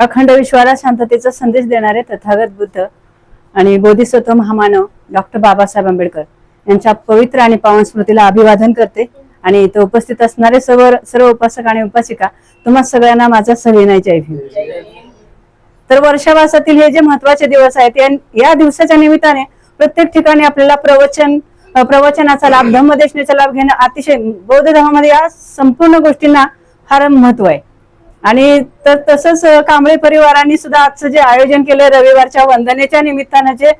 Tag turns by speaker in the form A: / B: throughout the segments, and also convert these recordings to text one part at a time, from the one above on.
A: अखंड विश्वाला शांततेचा संदेश देणारे तथागत बुद्ध आणि बोधिसत्व महामानव डॉक्टर बाबासाहेब आंबेडकर यांच्या पवित्र आणि पावन स्मृतीला अभिवादन करते. आणि इथं उपस्थित असणारे सर्व सर्व उपासक आणि उपासिका तुम्हा सगळ्यांना माझा सविनय जय भीम. तर वर्षावासातील हे जे महत्त्वाचे दिवस आहेत या- दिवसाच्या निमित्ताने प्रत्येक ठिकाणी आपल्याला प्रवचन प्रवचनाचा लाभ धम्मदेशनेचा लाभ घेणं अतिशय बौद्ध धर्मामध्ये या संपूर्ण गोष्टींना फार महत्त्व आहे. आणि तर तसंच कांबळे परिवारांनी सुद्धा आजचं जे आयोजन केलंय रविवारच्या वंदनेच्या निमित्तानं जे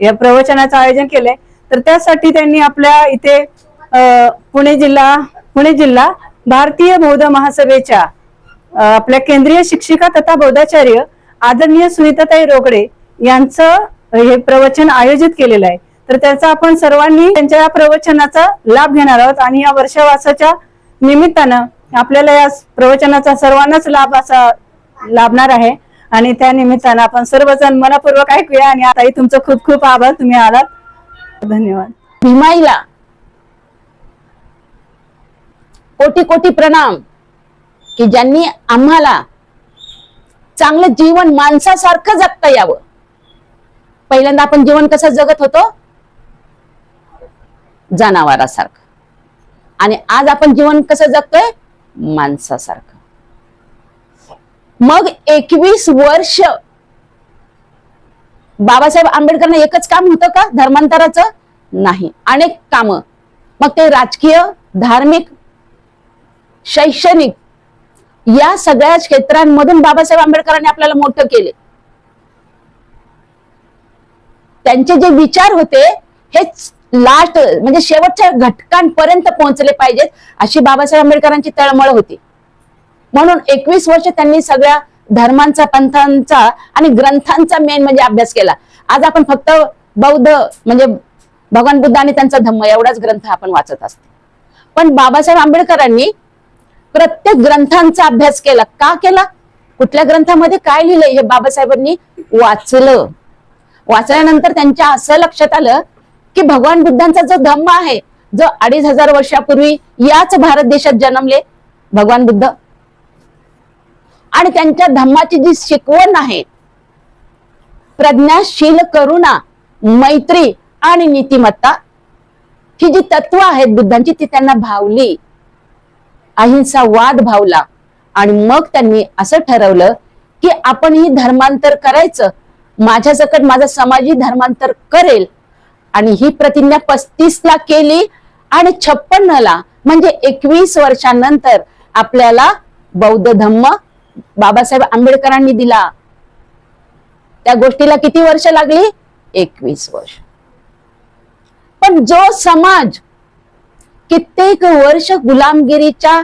A: या प्रवचनाचं आयोजन केलंय तर त्यासाठी त्यांनी आपल्या इथे पुणे जिल्हा पुणे जिल्हा भारतीय बौद्ध महासभेच्या आपल्या केंद्रीय शिक्षिका तथा बौद्धाचार्य आदरणीय सुनीताताई रोकडे यांचं हे प्रवचन आयोजित केलेलं आहे. तर त्याचा आपण सर्वांनी त्यांच्या या प्रवचनाचा लाभ घेणार आहोत आणि या वर्षावासाच्या निमित्तानं आपल्याला या प्रवचनाचा सर्वांनाच लाभ असा लाभणार आहे. आणि त्या निमित्तानं आपण सर्वजण मनापूर्वक ऐकूया आणि आताही तुमचं खूप खूप आभार. तुम्ही आलात. धन्यवाद.
B: भीमाईला. कोटी कोटी प्रणाम. की ज्यांनी आम्हाला चांगलं जीवन माणसासारखं जगता यावं. पहिल्यांदा आपण जीवन कसं जगत होतो? जनावरासारखं. आणि आज आपण जीवन कसं जगतोय? माणसासारखं. मग एकवीस वर्ष बाबासाहेब आंबेडकरांना एकच काम होतं का? धर्मांतराचं? नाही. अनेक कामं. मग ते राजकीय धार्मिक शैक्षणिक या सगळ्या क्षेत्रांमधून बाबासाहेब आंबेडकरांनी आपल्याला मोठं केले. त्यांचे जे विचार होते हेच लास्ट म्हणजे शेवटच्या घटकांपर्यंत पोहोचले पाहिजेत अशी बाबासाहेब आंबेडकरांची तळमळ होती. म्हणून एकवीस वर्ष त्यांनी सगळ्या धर्मांचा पंथांचा आणि ग्रंथांचा मेन म्हणजे अभ्यास केला. आज आपण फक्त बौद्ध म्हणजे भगवान बुद्ध आणि त्यांचा धम्म एवढाच ग्रंथ आपण वाचत असतो. पण बाबासाहेब आंबेडकरांनी प्रत्येक ग्रंथांचा अभ्यास केला. का केला? कुठल्या ग्रंथामध्ये काय लिहिलंय हे बाबासाहेबांनी वाचलं. वाचल्यानंतर त्यांच्या असं लक्षात आलं की भगवान बुद्धांचा जो धम्म आहे जो अडीच हजार वर्षापूर्वी याच भारत देशात जन्मले भगवान बुद्ध. आणि त्यांच्या धम्माची जी शिकवण आहे प्रज्ञाशील करुणा मैत्री आणि नीतिमत्ता ही जी तत्व आहेत बुद्धांची ती त्यांना भावली. अहिंसा वाद भावला. आणि मग त्यांनी असं ठरवलं की आपण ही धर्मांतर करायचं. माझ्या सकट माझा समाजही धर्मांतर करेल. आणि ही प्रतिज्ञा पस्तीस ला केली आणि छप्पन्न ला म्हणजे एकवीस वर्षांनंतर आपल्याला बौद्ध धम्म बाबासाहेब आंबेडकरांनी दिला. त्या गोष्टीला किती वर्ष लागली? एकवीस वर्ष. पण जो समाज कित्येक वर्ष गुलामगिरीच्या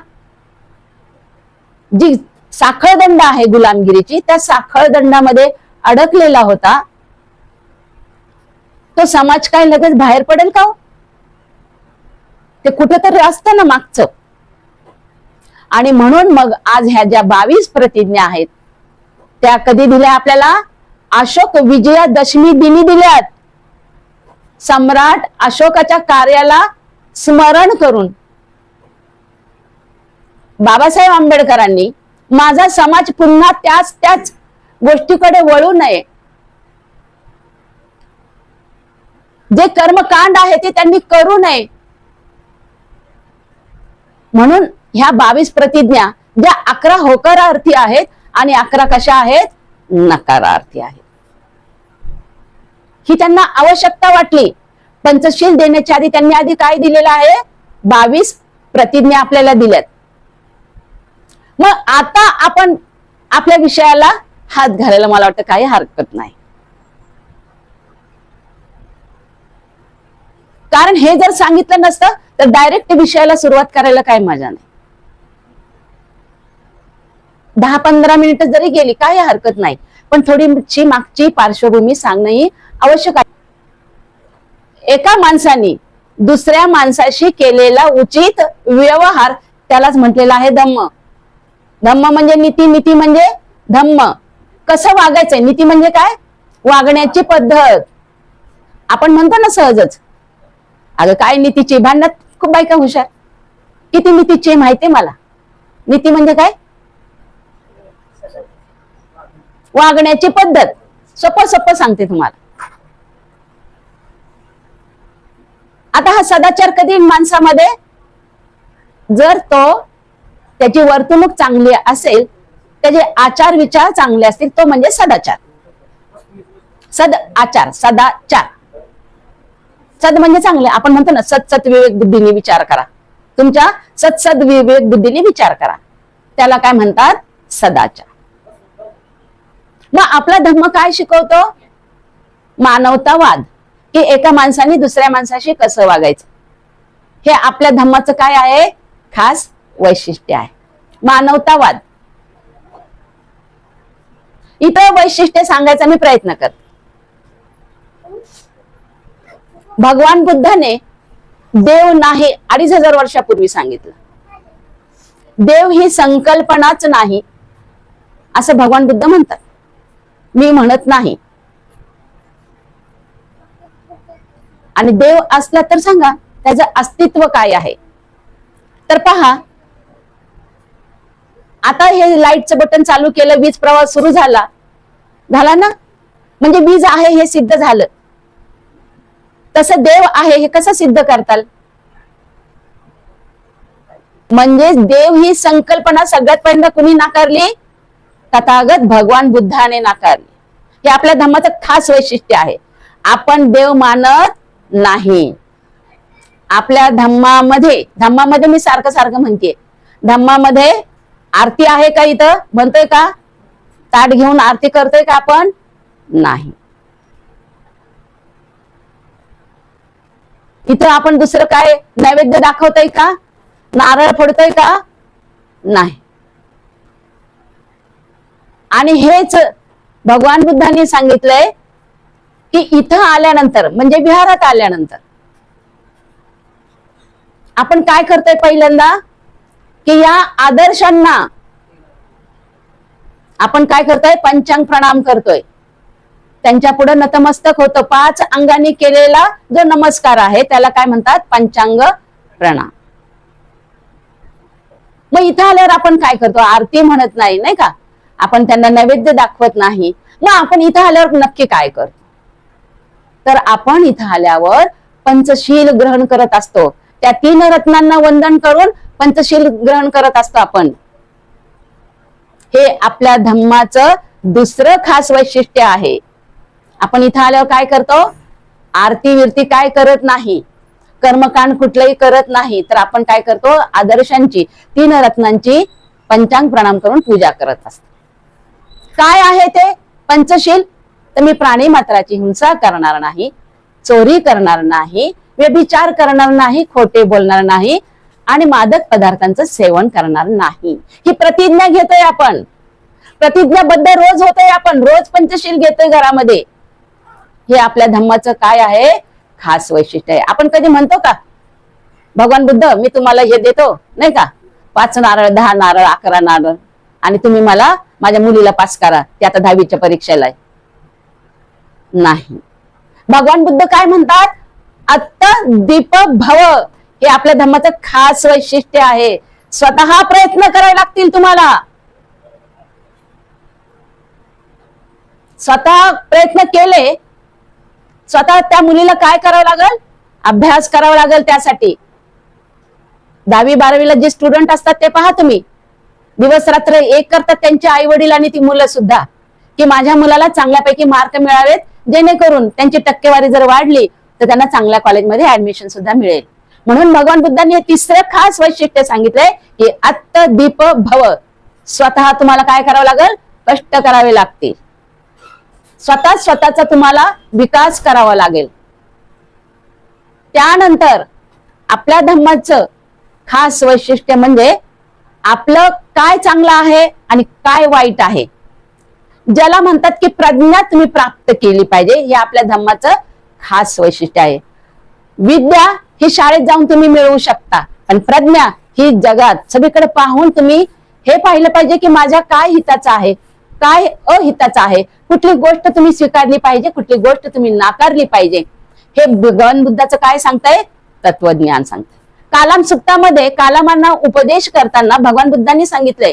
B: जी साखळदंड आहे गुलामगिरीची त्या साखळदंडामध्ये अडकलेला होता तो समाज काय लगेच बाहेर पडेल का ते ते कुठेतरी असतं ना मागचं. आणि म्हणून मग आज ह्या ज्या बावीस प्रतिज्ञा आहेत त्या कधी दिल्या आपल्याला? अशोक विजयादशमी दिनी दिल्यात. सम्राट अशोकाच्या कार्याला स्मरण करून. बाबासाहेब आंबेडकरांनी माझा समाज पुन्हा त्याच त्याच गोष्टीकडे वळू नये. जे कर्मकांड आहे ते त्यांनी करू नये. म्हणून ह्या बावीस प्रतिज्ञा ज्या अकरा होकारार्थी आहेत आणि अकरा कशा आहेत? नकारार्थी आहेत. ही त्यांना आवश्यकता वाटली. पंचशील देण्याच्या आधी त्यांनी आधी काय दिलेलं आहे? बावीस प्रतिज्ञा आपल्याला दिल्यात. मग आता आपण आपल्या विषयाला हात घालायला मला वाटतं काही हरकत नाही. कारण हे जर सांगितलं नसतं तर डायरेक्ट विषयाला सुरुवात करायला काय मजा नाही. दहा पंधरा मिनिट जरी गेली काही हरकत नाही. पण थोडीशी मागची पार्श्वभूमी सांगणं ही आवश्यक आहे. एका माणसाने दुसऱ्या माणसाशी केलेला उचित व्यवहार त्यालाच म्हटलेला आहे धम्म. धम्म म्हणजे नीती नीती म्हणजे धम्म. कसं वागायचंय? नीती म्हणजे काय? वागण्याची पद्धत. आपण म्हणतो ना सहजच अगं काय नीतीची भांडणात खूप बायका हुशार. किती नीतीची माहिती मला? नीती म्हणजे काय? वागण्याची पद्धत. सोपं सोपं सांगते तुम्हाला. आता हा सदाचार कधी माणसामध्ये? जर तो त्याची वर्तणूक चांगली असेल त्याचे आचार विचार चांगले असतील तो म्हणजे सदाचार. सद आचार सदाचार. सद म्हणजे चांगले. आपण म्हणतो ना सत विवेक बुद्धीने विचार करा. तुमच्या सत्सद विवेक बुद्धीने विचार करा. त्याला काय म्हणतात? सदाचार मग आपला धर्म काय शिकवतो? मानवतावाद. की एका माणसाने दुसऱ्या माणसाशी कसं वागायचं? हे आपल्या धर्माचं काय आहे? खास वैशिष्ट्य आहे. मानवतावाद. इथं वैशिष्ट्य सांगायचा मी प्रयत्न करते. भगवान बुद्धाने देव नाही अडीच हजार वर्षापूर्वी सांगितलं. देव ही संकल्पनाच नाही असं भगवान बुद्ध म्हणतात. मी म्हणत नाही. आणि देव असला तर सांगा त्याचं अस्तित्व काय आहे? तर पहा आता हे लाईटचं बटन चालू केलं वीज प्रवाह सुरू झाला. झाला ना? म्हणजे वीज आहे हे सिद्ध झालं. तसं देव आहे हे कसं सिद्ध करताल? म्हणजे देव ही संकल्पना सगळ्यात पहिल्यांदा कुणी नाकारली? तथागत भगवान बुद्धाने नाकारली. हे आपल्या धर्माचं खास वैशिष्ट्य आहे. आपण देव मानत नाही. आपल्या धम्मामध्ये धम्मामध्ये मी सारखं सारखं म्हणते धम्मामध्ये आरती आहे का इथं? म्हणतोय का? ताट घेऊन आरती करतोय का आपण? नाही. इथं आपण दुसरं काय नैवेद्य दाखवतोय का? नारळ फोडतोय का? नाही. आणि हेच भगवान बुद्धांनी सांगितलंय की इथं आल्यानंतर म्हणजे विहारात आल्यानंतर आपण काय करतोय पहिल्यांदा? की या आदर्शांना आपण काय करतोय? पंचांग प्रणाम करतोय. त्यांच्या पुढे नतमस्तक होतं. पाच अंगाने केलेला जो नमस्कार आहे त्याला काय म्हणतात? पंचांग प्रणाम. मग इथं आल्यावर आपण काय करतो? आरती म्हणत नाही नाही का? आपण त्यांना नैवेद्य दाखवत नाही. मग आपण इथं आल्यावर नक्की काय करतो? तर आपण इथं आल्यावर पंचशील ग्रहण करत असतो. त्या तीन रत्नांना वंदन करून पंचशील ग्रहण करत असतो आपण. हे आपल्या धम्माचं दुसरं खास वैशिष्ट्य आहे. आपण इथं आल्यावर काय करतो? आरती विरती काय करत नाही? कर्मकांड कुठलंही करत नाही. तर आपण काय करतो? आदर्शांची तीन रत्नांची पंचांग प्रणाम करून पूजा करत असतो. काय आहे ते? पंचशील? तर मी प्राणी मात्राची हिंसा करणार नाही चोरी करणार नाही व्यभिचार करणार नाही खोटे बोलणार नाही आणि मादक पदार्थांचं सेवन करणार नाही. ही प्रतिज्ञा घेतोय आपण. प्रतिज्ञाबद्ध रोज होतोय आपण. रोज पंचशील घेतोय घरामध्ये. हे आपल्या धम्माचं काय आहे? खास वैशिष्ट्य आहे. आपण कधी म्हणतो का भगवान बुद्ध मी तुम्हाला हे देतो. नाही का? पाच नारळ दहा नारळ अकरा नारळ. आणि तुम्ही मला माझ्या मुलीला पास करा. ते आता दहावीच्या परीक्षेला आहे. नाही. भगवान बुद्ध काय म्हणतात? आत्ता दीप भव हे आपल्या धर्माचं खास वैशिष्ट्य आहे. स्वतः प्रयत्न करावे लागतील तुम्हाला. स्वतः प्रयत्न केले स्वतः त्या मुलीला काय करावं लागेल? अभ्यास करावा लागेल त्यासाठी. दहावी बारावीला जे स्टुडंट असतात ते पहा तुम्ही. दिवस रात्र एक करतात त्यांचे आई वडील आणि ती मुलं सुद्धा. की माझ्या मुलाला चांगल्यापैकी मार्क मिळावेत जेणेकरून त्यांची टक्केवारी जर वाढली तर त्यांना चांगल्या कॉलेजमध्ये ऍडमिशन सुद्धा मिळेल. म्हणून भगवान बुद्धांनी हे तिसरं खास वैशिष्ट्य सांगितलंय की आत्त दीप भव स्वतः तुम्हाला काय करावं लागेल? कष्ट करावे लागतील. स्वतः स्वतःचा तुम्हाला विकास करावा लागेल. त्यानंतर आपल्या धम्माचं खास वैशिष्ट्य म्हणजे आपलं काय चांगलं आहे आणि काय वाईट आहे. ज्याला म्हणतात की प्रज्ञा तुम्ही प्राप्त केली पाहिजे हे आपल्या धम्माचं खास वैशिष्ट्य आहे. विद्या ही शाळेत जाऊन तुम्ही मिळवू शकता पण प्रज्ञा ही जगात सगळीकडे पाहून तुम्ही हे पाहिलं पाहिजे की माझ्या काय हिताचं आहे काय अहिताचं आहे. कुठली गोष्ट तुम्ही स्वीकारली पाहिजे कुठली गोष्ट तुम्ही नाकारली पाहिजे हे भगवान बुद्धाचं काय सांगताय? तत्वज्ञान सांगताय. कालाम सुक्तामध्ये कालामांना उपदेश करताना भगवान बुद्धांनी सांगितलंय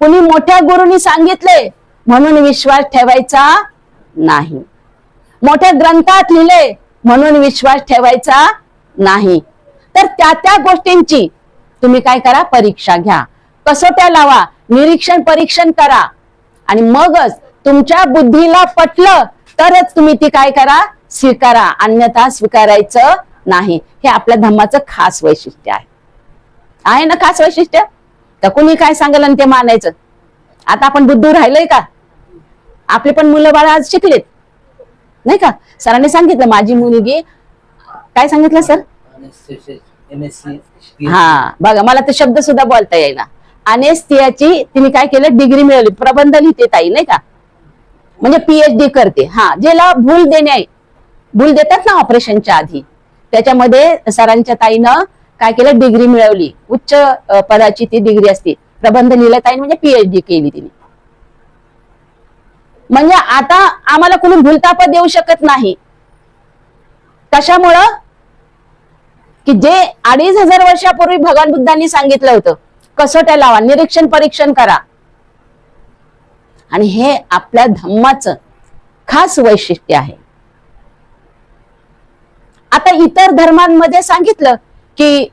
B: कुणी मोठ्या गुरुनी सांगितले म्हणून विश्वास ठेवायचा नाही. मोठ्या ग्रंथात लिहिले म्हणून विश्वास ठेवायचा नाही. तर त्या त्या गोष्टींची तुम्ही काय करा परीक्षा घ्या. कसोट्या लावा? निरीक्षण परीक्षण करा. आणि मगच तुमच्या बुद्धीला पटलं तरच तुम्ही ती काय करा? स्वीकारा. अन्यथा स्वीकारायचं नाही. हे आपल्या धम्माचं खास वैशिष्ट्य आहे. आहे ना खास वैशिष्ट्य? तर कुणी काय सांगेल आणि ते मानायचं? आता आपण बुद्धू राहिलोय का? आपले पण मुलं बाळ आज शिकलेत. नाही का? सरांनी सांगितलं माझी मुलगी काय सांगितलं सर? हा बघा मला ते शब्द सुद्धा बोलता येईना. अनेस्थियाची तिने काय केलं? डिग्री मिळवली. प्रबंध लिहिते ताई नाही का? म्हणजे पीएचडी करते. हा ज्याला भूल देणे भूल देतात ना ऑपरेशनच्या आधी. त्याच्यामध्ये सरांच्या ताईनं काय केलं? डिग्री मिळवली. उच्च पदाची ती डिग्री असते. प्रबंध लिहिला ताईन म्हणजे पीएचडी केली तिने. म्हणजे आता आम्हाला कोणी भूलतापद देऊ शकत नाही. कशामुळं? की जे अडीच हजार वर्षापूर्वी भगवान बुद्धांनी सांगितलं होतं कसोट्या लावा निरीक्षण परीक्षण करा. आणि हे आपल्या धम्माचं खास वैशिष्ट्य आहे. आता इतर धर्मांमध्ये सांगितलं की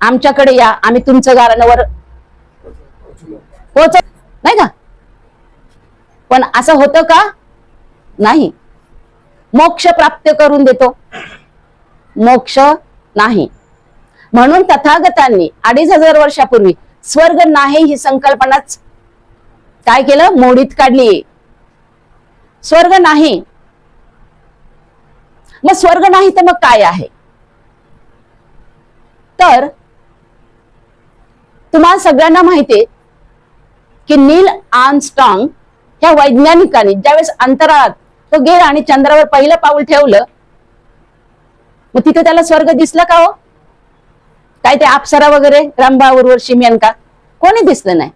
B: आमच्याकडे या आम्ही तुमचं गारांवर पोच नाही का? पण असं होतं का? नाही. मोक्ष प्राप्त करून देतो. मोक्ष नाही. म्हणून तथागतांनी अडीच हजार वर्षापूर्वी स्वर्ग नाही ही संकल्पनाच काय केलं? मोडीत काढली. स्वर्ग नाही. मग स्वर्ग नाही तर मग काय आहे? तर तुम्हाला सगळ्यांना माहितीये की नील आर्मस्ट्रॉंग ह्या वैज्ञानिकांनी ज्यावेळेस अंतराळात तो गेला आणि चंद्रावर पहिलं पाऊल ठेवलं मग तिथे त्याला स्वर्ग दिसला का हो? काय ते अप्सरा वगैरे रंभा उर्वशी मेनका? कोणी दिसलं नाही.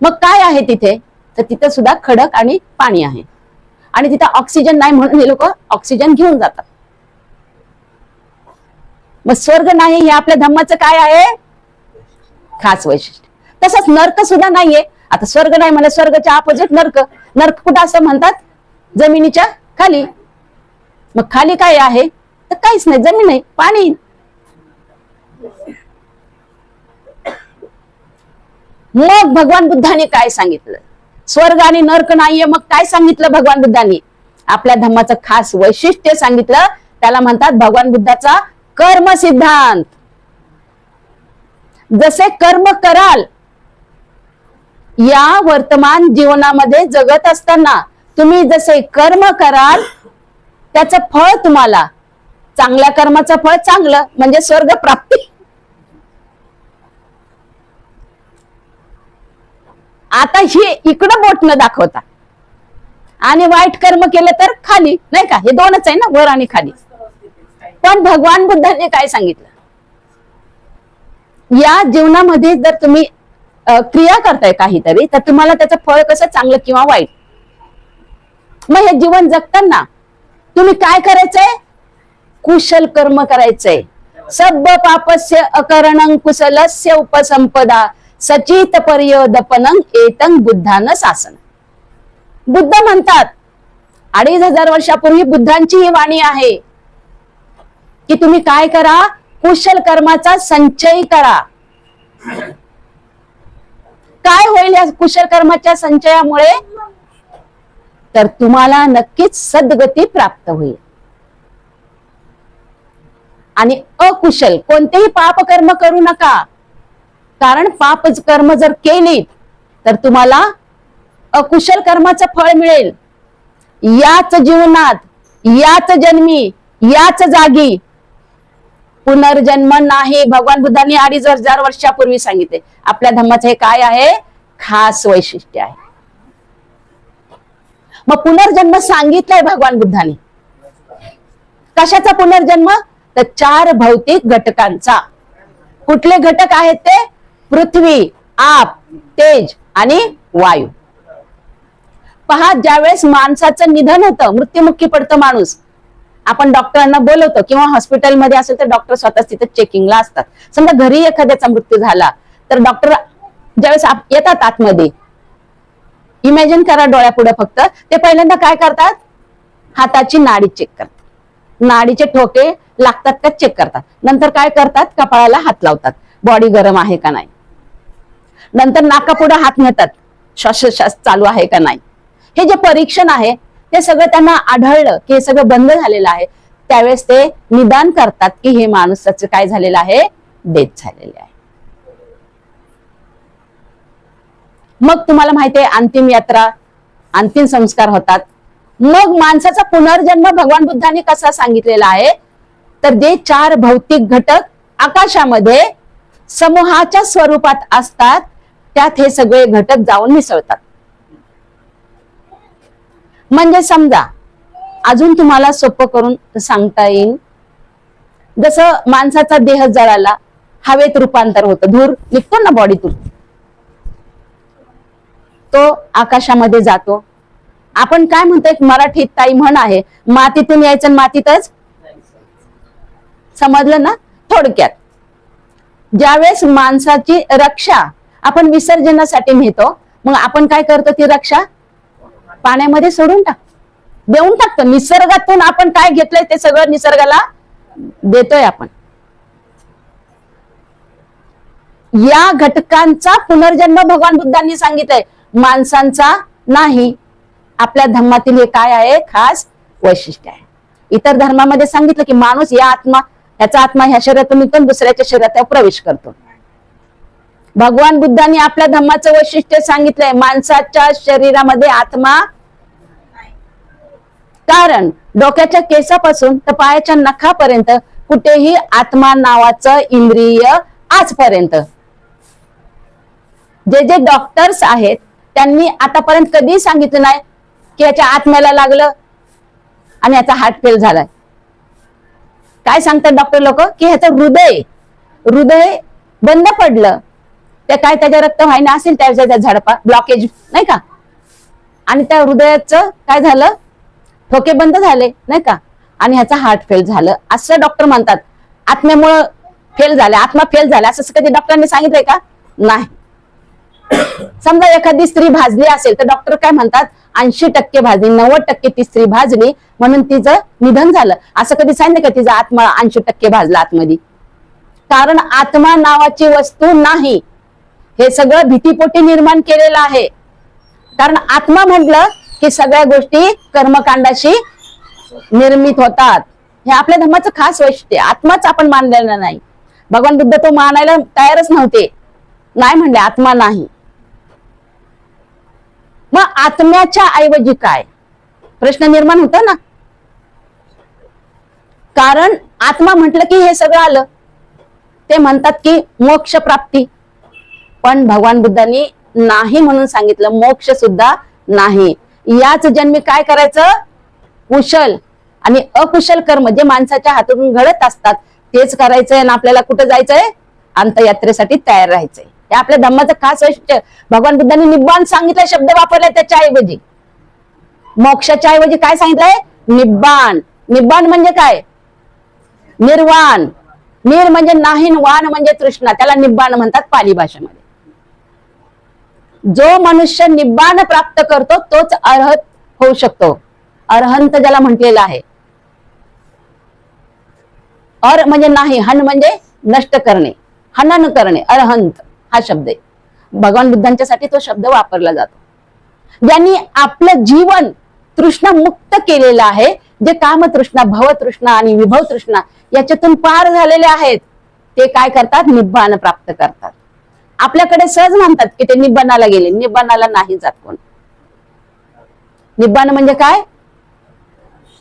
B: मग काय आहे तिथे? तर तिथे सुद्धा खडक आणि पाणी आहे. आणि तिथे ऑक्सिजन नाही म्हणून हे लोक ऑक्सिजन घेऊन जातात. मग स्वर्ग नाही हे आपल्या धम्माचं काय आहे? खास वैशिष्ट्य. तसंच नर्क सुद्धा नाहीये. आता स्वर्ग नाही म्हणजे स्वर्गाच्या अपोजिट नर्क. नर्क कुठं असं म्हणतात? जमिनीच्या खाली. मग खाली काय आहे? तर काहीच नाही जमीन आहे पाणी. मग भगवान बुद्धाने काय सांगितलं? स्वर्ग आणि नर्क नाहीये मग काय सांगितलं भगवान बुद्धाने? आपल्या धम्माचं खास वैशिष्ट्य सांगितलं. त्याला म्हणतात भगवान बुद्धाचा कर्म सिद्धांत. जसे कर्म कराल या वर्तमान जीवनामध्ये जगत असताना तुम्ही जसे कर्म कराल त्याचं फळ तुम्हाला चांगल्या कर्माचं फळ चांगलं म्हणजे स्वर्ग प्राप्ती. आता हे इकडं बोट न दाखवता. आणि वाईट कर्म केलं तर खाली नाही का? हे दोनच आहे ना वर आणि खाली. पण भगवान बुद्धांनी काय सांगितलं? या जीवनामध्ये जर तुम्ही क्रिया करताय काहीतरी तर तुम्हाला त्याचं फळ कसं चांगलं किंवा वाईट? मग हे जीवन जगताना तुम्ही काय करायचंय? कुशल कर्म करायचंय. सब पापस्य अकरणं कुशलस्य उपसंपदा. सचित पर्यदपनंग एतंग बुद्धानं शासन. बुद्ध म्हणतात अडीच हजार वर्षापूर्वी बुद्धांची ही वाणी आहे. की तुम्ही काय करा? कुशल कर्माचा संचय करा. काय होईल या कुशल कर्माच्या संचयामुळे? तर तुम्हाला नक्कीच सद्गती प्राप्त होईल. आणि अकुशल कोणतेही पाप कर्म करू नका. कारण पाप कर्म जर केले तर तुम्हाला अकुशल कर्माचं फळ मिळेल. याच जीवनात याच जन्मी याच जागी पुनर्जन्म नाही. भगवान बुद्धांनी अडीच हजार वर्षापूर्वी सांगितले. आपल्या धम्माचं हे काय आहे? खास वैशिष्ट्य आहे. मग पुनर्जन्म सांगितलंय भगवान बुद्धांनी. कशाचा पुनर्जन्म? तर चार भौतिक घटकांचा. कुठले घटक आहेत ते? पृथ्वी आप तेज आणि वायू. पहा ज्यावेळेस माणसाचं निधन होतं मृत्युमुखी पडतं माणूस. आपण डॉक्टरांना बोलवतो किंवा हॉस्पिटलमध्ये असेल तर डॉक्टर स्वतः तिथे चेकिंगला असतात. समजा घरी एखाद्याचा मृत्यू झाला तर डॉक्टर ज्यावेळेस येतात आतमध्ये इमॅजिन करा डोळ्यापुढे फक्त ते पहिल्यांदा काय करतात? हाताची नाडी चेक करतात. नाडीचे ठोके लागतात का? चेक करतात. नंतर काय करतात? कपाळाला हात लावतात. बॉडी गरम आहे का नाही? नंतर नाकापुढे हात नेतात. श्वासोश्वास चालू आहे का नाही? हे जे परीक्षण आहे ते सगळं त्यांना आढळलं की हे सगळं बंद झालेलं आहे. त्यावेळेस ते निदान करतात की हे माणसाचं काय झालेलं आहे? डेथ झालेले आहे. मग तुम्हाला माहिती आहे अंतिम यात्रा अंतिम संस्कार होतात. मग माणसाचा पुनर्जन्म भगवान बुद्धांनी कसा सांगितलेला आहे? तर जे चार भौतिक घटक आकाशामध्ये समूहाच्या स्वरूपात असतात त्यात हे सगळे घटक जाऊन मिसळतात. म्हणजे समजा अजून तुम्हाला सोपं करून सांगता येईल. जसं माणसाचा देह जळाला हवेत रूपांतर होतं. धूर निघतो ना बॉडीतून तो आकाशामध्ये जातो. आपण काय म्हणतो एक मराठीत ताई म्हण आहे मातीतून यायचं मातीतच समजलं ना? थोडक्यात. ज्यावेळेस माणसाची रक्षा आपण विसर्जनासाठी नेतो मग आपण काय करतो ती रक्षा? पाण्यामध्ये सोडून टाक. देऊन टाकतो निसर्गातून आपण काय घेतलंय ते सगळं निसर्गाला देतोय आपण. या घटकांचा पुनर्जन्म भगवान बुद्धांनी सांगितलंय. माणसांचा नाही आपल्या धर्मातील हे काय आहे? खास वैशिष्ट्य आहे. इतर धर्मामध्ये सांगितलं की माणूस या आत्मा याचा आत्मा ह्या शरीरातून निघून दुसऱ्याच्या शरीरात प्रवेश करतो. भगवान बुद्धांनी आपल्या धम्माचं वैशिष्ट्य सांगितलंय. माणसाच्या शरीरामध्ये आत्मा कारण डोक्याच्या केसापासून तर पायाच्या नखापर्यंत कुठेही आत्मा नावाचं इंद्रिय आजपर्यंत. जे जे डॉक्टर्स आहेत त्यांनी आतापर्यंत कधी सांगितलं नाही की याच्या आत्म्याला लागलं आणि याचा हार्ट फेल झालाय. काय सांगतात डॉक्टर लोक? की ह्याचं हृदय हृदय बंद पडलं. त्या काय त्याच्या रक्तवाहिन्या असेल त्याच्या त्या झडपा ब्लॉकेज नाही का? आणि त्या हृदयाचं काय झालं? ठोके बंद झाले नाही का? आणि ह्याचा हार्ट फेल झालं. असं डॉक्टर म्हणतात. आत्म्यामुळं फेल झाले. आत्मा फेल झाला. असं कधी डॉक्टरांनी सांगितलंय का? नाही. समजा एखादी स्त्री भाजली असेल तर डॉक्टर काय म्हणतात? ऐंशी टक्के भाजली नव्वद टक्के ती स्त्री भाजली म्हणून तिचं निधन झालं. असं कधी सांगितलं का तिचा आत्मा ऐंशी टक्के भाजला आतमध्ये? कारण आत्मा नावाची वस्तू नाही. हे सगळं भीतीपोटी निर्माण केलेलं आहे. कारण आत्मा म्हटलं की सगळ्या गोष्टी कर्मकांडाशी निर्मित होतात. हे आपल्या धर्माचं खास वैशिष्ट्य आहे. आत्माच आपण मानलेलं नाही. भगवान बुद्ध तो मानायला तयारच नव्हते. नाही म्हणले आत्मा नाही. मग आत्म्याच्या ऐवजी काय? प्रश्न निर्माण होतो ना? कारण आत्मा म्हटलं की हे सगळं आलं. ते म्हणतात की मोक्ष प्राप्ती. पण भगवान बुद्धांनी नाही म्हणून सांगितलं मोक्ष सुद्धा नाही. याच जन्मी काय करायचं? कुशल आणि अकुशल कर्म जे माणसाच्या हातातून घडत असतात तेच करायचंय आणि आपल्याला कुठं जायचंय? अंतयात्रेसाठी तयार राहायचंय. हे आपल्या धम्माचं खास वैशिष्ट्य. भगवान बुद्धांनी निब्बाण सांगितलं शब्द वापरलाय त्याच्या ऐवजी. मोक्षाच्या ऐवजी काय सांगितलंय? निब्बाण. निब्बाण म्हणजे काय? निर्वाण. निर म्हणजे नाही वाण म्हणजे तृष्णा. त्याला निब्बाण म्हणतात पाली भाषेमध्ये. जो मनुष्य निब्बाण प्राप्त करतो तोच अर्हत होऊ शकतो. अर्हंत ज्याला म्हटलेला आहे. अर म्हणजे नाही हन म्हणजे नष्ट करणे हनन करणे अर्हंत हा शब्द आहे. भगवान बुद्धांच्यासाठी तो शब्द वापरला जातो. ज्यांनी आपलं जीवन तृष्णा मुक्त केलेलं आहे जे कामतृष्णा भवतृष्णा आणि विभव तृष्णा याच्यातून पार झालेले आहेत ते काय करतात? निब्बाण प्राप्त करतात. आपल्याकडे सहज म्हणतात की ते निब्बाणाला गेले. निबंधाला नाही जात कोण. निब्बाण म्हणजे काय?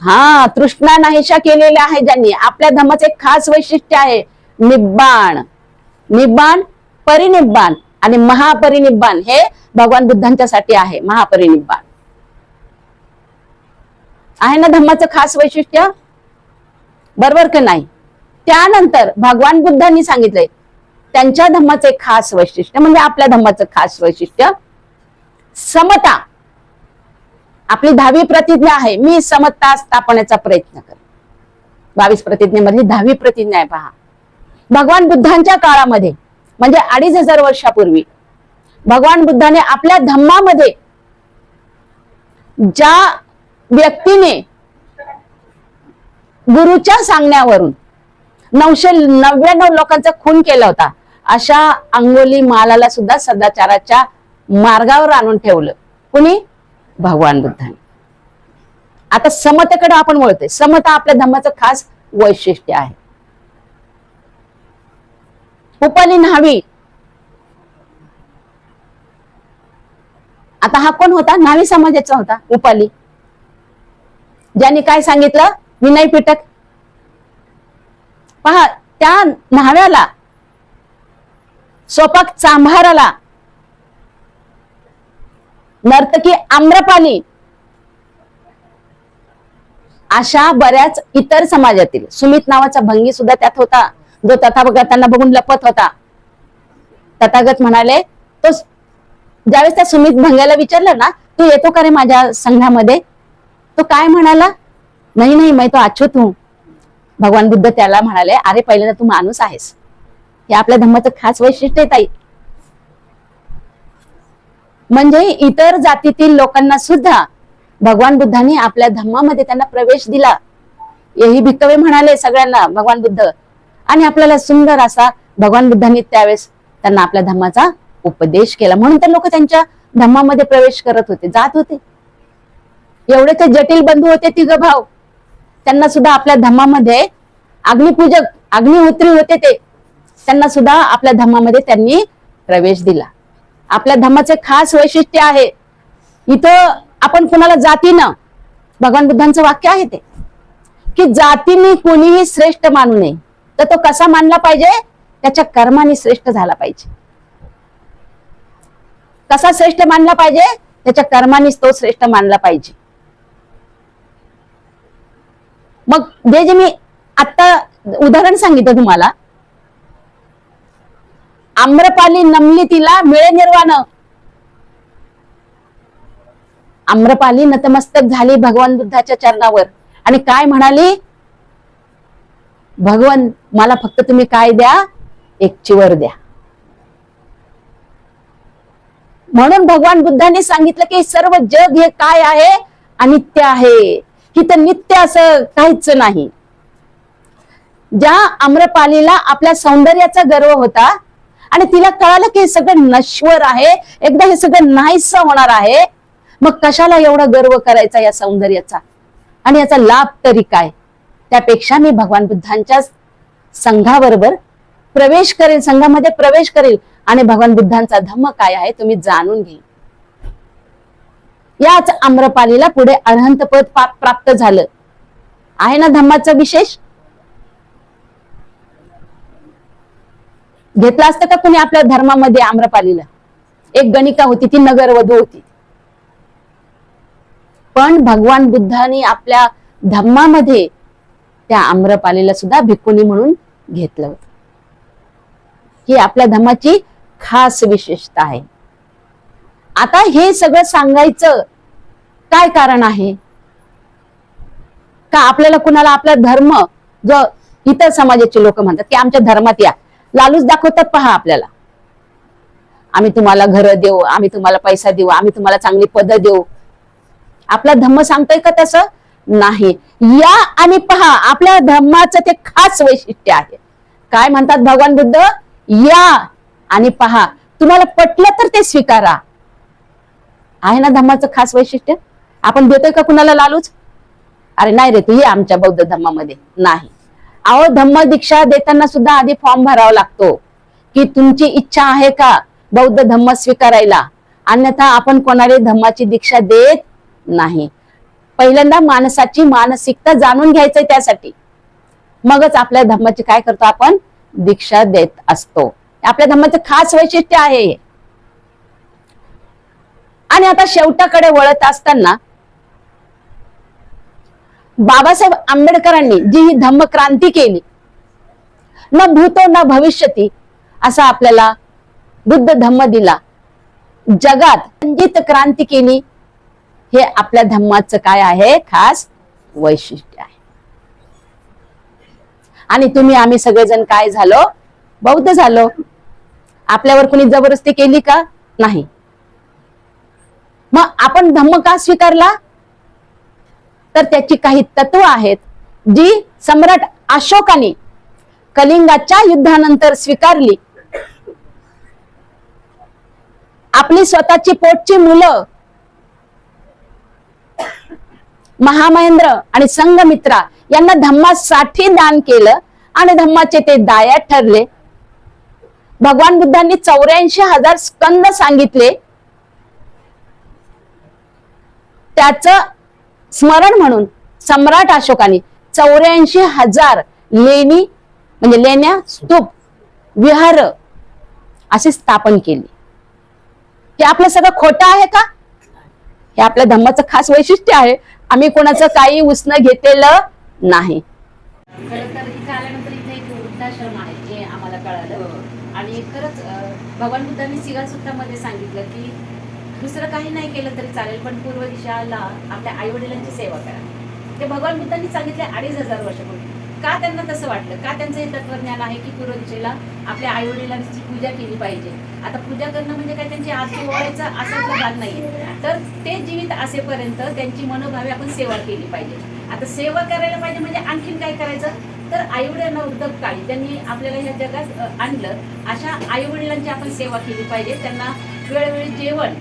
B: हा तृष्णा नाहीशा केलेल्या आहे ज्यांनी. आपल्या धर्माचं एक खास वैशिष्ट्य आहे. निब्बाण. निब्बाण परिनिब्बाण आणि महापरिनिब्बाण हे भगवान बुद्धांच्यासाठी आहे. महापरिनिब्बाण. आहे ना धम्माचं खास वैशिष्ट्य? बरोबर का नाही? त्यानंतर भगवान बुद्धांनी सांगितलंय त्यांच्या धम्माचं एक खास वैशिष्ट्य म्हणजे आपल्या धम्माचं खास वैशिष्ट्य समता. आपली दहावी प्रतिज्ञा आहे मी समता स्थापण्याचा प्रयत्न कर बावीस प्रतिज्ञेमधली दहावी प्रतिज्ञा आहे पहा. भगवान बुद्धांच्या काळामध्ये म्हणजे अडीच हजार वर्षापूर्वी भगवान बुद्धाने आपल्या धम्मामध्ये ज्या व्यक्तीने गुरुच्या सांगण्यावरून नऊशे नव्याण्णव लोकांचा खून केला होता अशा अंगोली मालाला सुद्धा सदाचाराच्या मार्गावर आणून ठेवलं. कुणी? भगवान बुद्धाने. आता समतेकडे आपण वळतोय. समता आपल्या धर्माचं खास वैशिष्ट्य आहे. उपाली न्हावी. आता हा कोण होता? न्हावी समाजाचा होता उपाली. ज्यांनी काय सांगितलं? विनय पिटक पहा त्या न्हाव्याला स्वपाक चांभाराला. नर्तकी आम्रपाली. अशा बऱ्याच इतर समाजातील सुमित नावाचा भंगी सुद्धा त्यात होता. जो तथागतांना बघून लपत होता. तथागत म्हणाले तो ज्यावेळेस त्या सुमित भंग्याला विचारलं ना तू येतो का रे माझ्या संघामध्ये? तो काय म्हणाला नाही नाही मैं तो अच्युत हूं. भगवान बुद्ध त्याला म्हणाले अरे पहिल्यांदा तू माणूस आहेस. हे आपल्या धर्माचं खास वैशिष्ट्य आहे ताई. म्हणजे इतर जातीतील लोकांना सुद्धा भगवान बुद्धांनी आपल्या धर्मामध्ये त्यांना प्रवेश दिला. हेही भिक्कवे म्हणाले सगळ्यांना भगवान बुद्ध. आणि आपल्याला सुंदर असा भगवान बुद्धांनी त्यावेळेस त्यांना आपल्या धर्माचा उपदेश केला. म्हणून तर लोक त्यांच्या धर्मामध्ये प्रवेश करत होते जात होते. एवढे ते जटिल बंधू होते तिघ भाव त्यांना सुद्धा आपल्या धर्मामध्ये अग्निपूजक अग्निहोत्री होते ते. त्यांना सुद्धा आपल्या धम्मामध्ये त्यांनी प्रवेश दिला. आपल्या धम्माचे खास वैशिष्ट्य आहे. इथं आपण कुणाला जातीनं भगवान बुद्धांचं वाक्य आहे ते. की जातीने कोणीही श्रेष्ठ मानू नये तर तो कसा मानला पाहिजे? त्याच्या कर्माने श्रेष्ठ झाला पाहिजे. कसा श्रेष्ठ मानला पाहिजे? त्याच्या कर्मानेच तो श्रेष्ठ मानला पाहिजे. मग जे जे मी आता उदाहरण सांगितलं तुम्हाला आम्रपाली नमली तिला मिळे निर्वाण. आम्रपाली नतमस्तक झाली भगवान बुद्धाच्या चरणावर. आणि काय म्हणाली? भगवान मला फक्त तुम्ही काय द्या? एक चिवर द्या. म्हणून भगवान बुद्धांनी सांगितलं की सर्व जग हे काय आहे? अनित्य आहे. ही तर नित्य असं काहीच नाही. ज्या आम्रपालीला आपल्या सौंदर्याचा गर्व होता आणि तिला कळालं की हे सगळं नश्वर आहे. एकदा हे सगळं नाहीस होणार आहे. मग कशाला एवढा गर्व करायचा या सौंदर्याचा? आणि याचा लाभ तरी काय? त्यापेक्षा मी भगवान बुद्धांच्या संघाबरोबर प्रवेश करेल संघामध्ये प्रवेश करेल. आणि भगवान बुद्धांचा धम्म काय आहे तुम्ही जाणून घेईल याच आम्रपालीला पुढे अरहंत पद प्राप्त झालं. आहे ना धम्माचं विशेष? घेतला असतं का कुणी आपल्या धर्मामध्ये आम्रपालीला? एक गणिका होती ती नगरवधू होती. पण भगवान बुद्धाने आपल्या धम्मामध्ये त्या आम्रपालीला सुद्धा भिक्कुनी म्हणून घेतलं. होतं ही आपल्या धम्माची खास विशेषता आहे. आता हे सगळं सांगायचं काय कारण आहे? का आपल्याला कुणाला आपला धर्म जो इतर समाजाचे लोक म्हणतात की आमच्या धर्मात या लालूच दाखवतात पहा आपल्याला. आम्ही तुम्हाला घर देऊ आम्ही तुम्हाला पैसा देऊ आम्ही तुम्हाला चांगली पद देऊ. आपला धम्म सांगतोय का तसं? नाही. या आणि पहा आपल्या धम्माचं ते खास वैशिष्ट्य आहे. काय म्हणतात भगवान बुद्ध? या आणि पहा. तुम्हाला पटलं तर ते स्वीकारा. आहे ना धम्माचं खास वैशिष्ट्य? आपण देतोय का कुणाला लालूच? अरे नाही रे तू ये आमच्या बौद्ध धम्मामध्ये. नाही. अहो धम्म दीक्षा देताना सुद्धा आधी फॉर्म भरावा लागतो. की तुमची इच्छा आहे का बौद्ध धम्म स्वीकारायला? अन्यथा आपण कोणाला धम्माची दीक्षा देत नाही. पहिल्यांदा माणसाची मानसिकता जाणून घ्यायचंय त्यासाठी. मगच आपल्या धम्माची काय करतो आपण? दीक्षा देत असतो. आपल्या धम्माचं खास वैशिष्ट्य आहे आणि आता शेवटाकडे वळत असताना बाबासाहेब आंबेडकरांनी जी ही धम्म क्रांती केली न भूतो न भविष्यती असा आपल्याला बुद्ध धम्म दिला. जगात संगीत क्रांती केली हे आपल्या धम्माचं काय आहे? खास वैशिष्ट्य आहे. आणि तुम्ही आम्ही सगळेजण काय झालो? बौद्ध झालो. आपल्यावर कुणी जबरदस्ती केली का? नाही. मग आपण धम्म का स्वीकारला?
C: तर त्याची काही तत्व आहेत जी सम्राट अशोकाने कलिंगाच्या युद्धानंतर स्वीकारली. आपली स्वतःची पोटची मुलं महामहेंद्र आणि संघमित्रा यांना धम्मासाठी दान केलं आणि धम्माचे ते दायात ठरले. भगवान बुद्धांनी चौऱ्याऐंशी हजार स्कंद सांगितले. त्याच स्मरण म्हणून सम्राट अशोकाने चौऱ्याऐंशी हजार लेणी म्हणजे लेण्या स्तूप विहार असे स्थापन केली. हे आपलं सगळं खोटं आहे का? हे आपल्या धम्माचं खास वैशिष्ट्य आहे. आम्ही कोणाचं काही उष्ण घेतलेलं नाही.
B: आणि खरंच भगवान बुद्धांनी सिगाल सुत्तामध्ये सांगितलं की दुसरं काही नाही केलं तरी चालेल पण पूर्व दिशाला आपल्या आई वडिलांची सेवा करा. ते भगवान बुद्धांनी सांगितले अडीच हजार वर्षापूर्वी का त्यांना तसं वाटलं? का त्यांचं हे तत्वज्ञान आहे की पूर्व दिशेला आपल्या आई वडिलांची पूजा केली पाहिजे? आता पूजा करणं म्हणजे काय? त्यांची आरती ओळायचा असा भाग नाही तर ते जीवित असेपर्यंत त्यांची मनोभावे आपण सेवा केली पाहिजे. आता सेवा करायला पाहिजे म्हणजे आणखीन काय करायचं? तर आईवडिलांना उद्धव काळी त्यांनी आपल्याला ह्या जगात आणलं. अशा आईवडिलांची आपण सेवा केली पाहिजे. त्यांना वेळोवेळी जेवण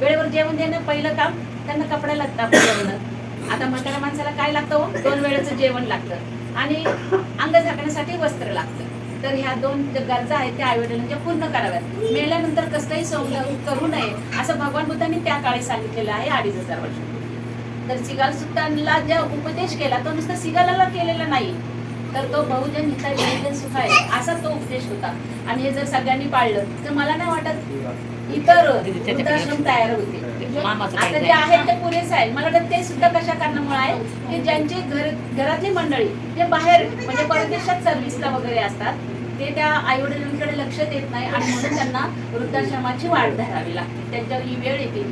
B: वेळेवर जेवण देणं पहिलं काम त्यांना कपडे लागतं आपण जेवण आता म्हाताऱ्या माणसाला काय लागतं हो? दोन वेळेचं जेवण लागतं. आणि अंग झाकण्यासाठी वस्त्र लागतं. तर ह्या दोन ज्या गरजा आहेत त्या आईवडिलांच्या पूर्ण कराव्यात. मेल्यानंतर कसलाही संग्रह करू नये असं भगवान बुद्धांनी त्या काळी सांगितलेलं आहे अडीच हजार वर्ष तर सिगाल सुद्धांना ज्या उपदेश केला तो नुसता सिगालाला केलेला नाही. तर तो बहुजन हिता सुख आहे असा तो उपदेश होता. आणि हे जर सगळ्यांनी पाळलं तर मला नाही वाटत इतर वृद्धाश्रम तयार होते आता जे आहेत ते पुरेसे आहे मला वाटतं ते सुद्धा कशा कारणामुळे आहे की ज्यांचे घर घरातली मंडळी जे बाहेर म्हणजे परदेशात सर्व्हिसला वगैरे असतात ते त्या आई वडिलांकडे लक्ष देत नाही आणि म्हणून त्यांना वृद्धाश्रमाची वाढ धरावी लागते. त्यांच्यावर ही वेळ येते.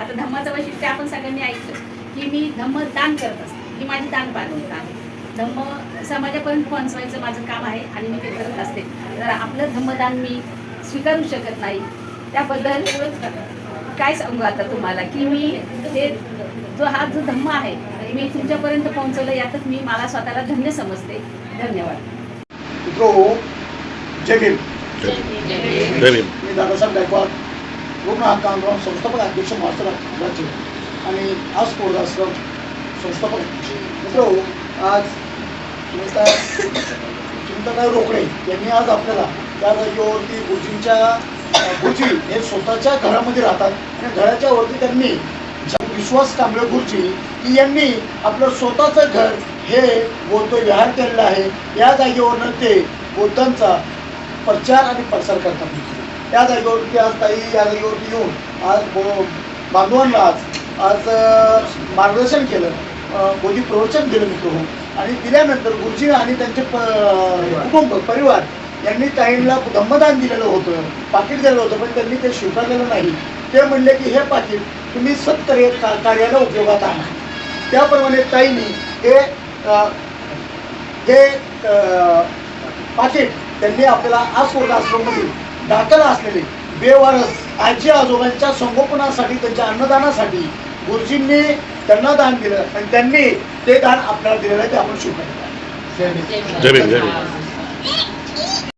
B: आता धम्माचं वैशिष्ट्य आपण सगळ्यांनी ऐकलं की मी धम्म दान करत असते. ही माझी दान पात्रता आहे. धम्म समाजापर्यंत पोहोचवायचं माझं काम आहे आणि मी ते करत असते. जर आपलं धम्मदान मी स्वीकारू शकत नाही. त्याबद्दल काय सांगू आता तुम्हाला की मी ते जो हा जो धम्म आहे मी तुमच्यापर्यंत पोहोचवलं यातच मी मला स्वतःला धन्य समजते. धन्यवाद.
D: मित्रो जय भीम.
E: जय भीम.
D: मी दादासाहेब गायकवाड पूर्ण हक्क आंदोलन संस्थापक अध्यक्ष महाराष्ट्र राज्य आणि आज स्फोटाश्रम संस्थापक. मित्रो आज चिंता सुनीताताई रोकडे यांनी आज आपल्याला त्या जागेवरती गुरुजींच्या गुरुजी हे स्वतःच्या घरामध्ये राहतात आणि घराच्या वरती त्यांनी विश्वास कांबळे गुरुजी की यांनी आपलं स्वतःचं घर हे बौद्ध विहार केलेलं आहे. या जागेवरनं ते बौद्धांचा प्रचार आणि प्रसार करतात. त्या जागेवरती आज ताई या जागेवरती येऊन आज बांधवांना आज आज मार्गदर्शन केलं. बोधी प्रवचन दिलं मित्र आणि दिल्यानंतर गुरुजी आणि त्यांचे कुटुंब परिवार यांनी ताईंना धम्मदान दिलेलं होतं पाकिट दिलेलं होतं पण त्यांनी ते स्वीकारलेलं नाही. ते म्हणले की हे पाकिट तुम्ही सत्कार्य कार्याला उपयोगात आणा. त्याप्रमाणे ताईंनी हे हे अं, पाकिट त्यांनी आपल्याला आसवर्ग आश्रममध्ये दाखल असलेले बेवारस आजी आजोबांच्या संगोपनासाठी त्यांच्या अन्नदानासाठी गुरुजींनी त्यांना दान दिलं आणि त्यांनी ते दान आपल्याला दिलेलं आहे ते आपण स्वीकारलं
E: जय भीम. जय भीम.